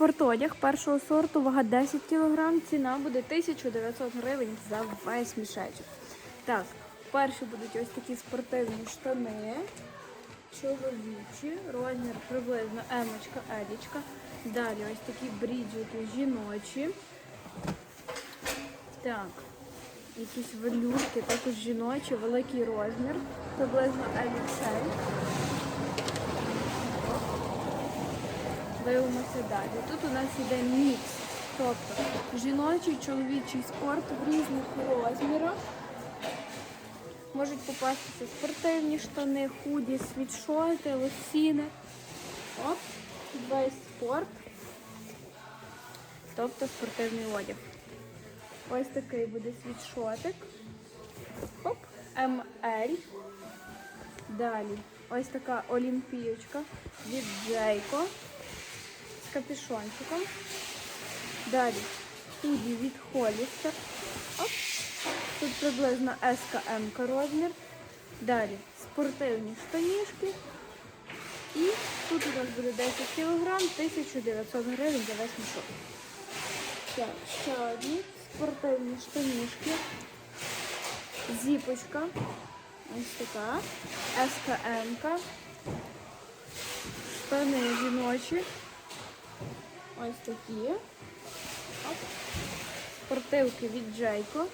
спортодяг першого сорту, вага 10 кг, ціна буде 1900 гривень за весь мішечок. Так, перші будуть ось такі спортивні штани, чоловічі, розмір приблизно емочка, елічка. Далі ось такі бріджики жіночі. Так, якісь велюрки, також жіночі, великий розмір, приблизно еліксель. Дивимося далі. Тут у нас йде мікс. Тобто жіночий, чоловічий спорт в різних розмірах. Можуть попастися спортивні штани, худі, світшоти, лосіни. Оп, весь спорт. Тобто спортивний одяг. Ось такий буде світшотик. Оп, МЛ. Далі ось така олімпієчка від Джейко капюшончиком. Далі худі від Холістер. Оп. Тут приблизно СКМ розмір. Далі спортивні штанішки. І тут у нас буде 10 кг, 1900 гривень за весь мішок. Так, ще одні спортивні штанішки. Зіпочка. Ось така. СКМ. Штани жіночі. Ось такі. Спортивки від Джейко.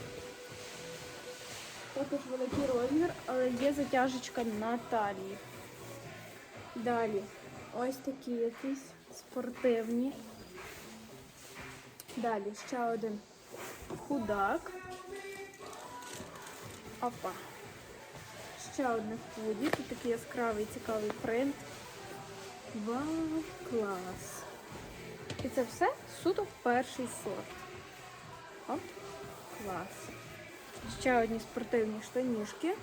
Також великий розмір, але є затяжечка на талії. Далі ось такі якісь спортивні. Далі ще один худак. Опа. Ще одне худі. Тут такий яскравий цікавий принт. Вау, клас. І це все суто перший сорт. Оп, клас. Ще одні спортивні штанішки.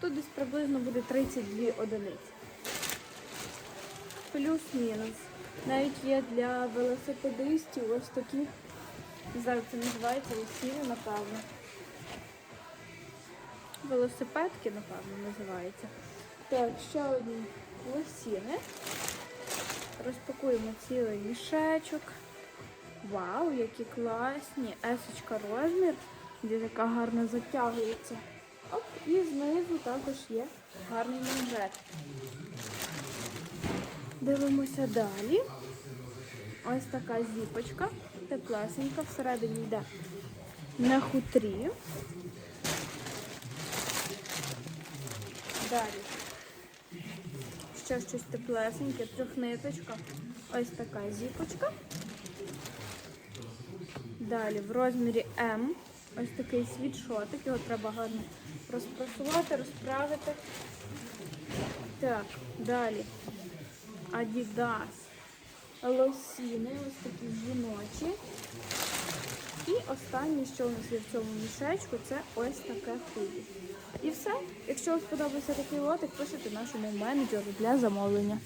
Тут десь приблизно буде 32 одиниці. Плюс-мінус. Навіть є для велосипедистів ось такі. Як це називається, лосіни, напевно. Велосипедки, напевно, називається. Так, ще одні лосіни. Розпакуємо цілий мішечок. Вау, які класні! Есочка розмір, де така гарно затягується. Оп, і знизу також є гарний манжет. Дивимося далі. Ось така зіпочка, теплесенька, всередині йде на хутрі. Далі. Ще щось теплесеньке, трьохниточка. Ось така зіпочка. Далі в розмірі М. Ось такий світшотик, його треба гарно розпрасувати, розправити. Так, далі. Adidas. Лосіни, ось такі жіночі. І останнє, що у нас є в цьому мішечку, це ось таке худі. І все. Якщо вам сподобався такий лотик, пишете нашому менеджеру для замовлення.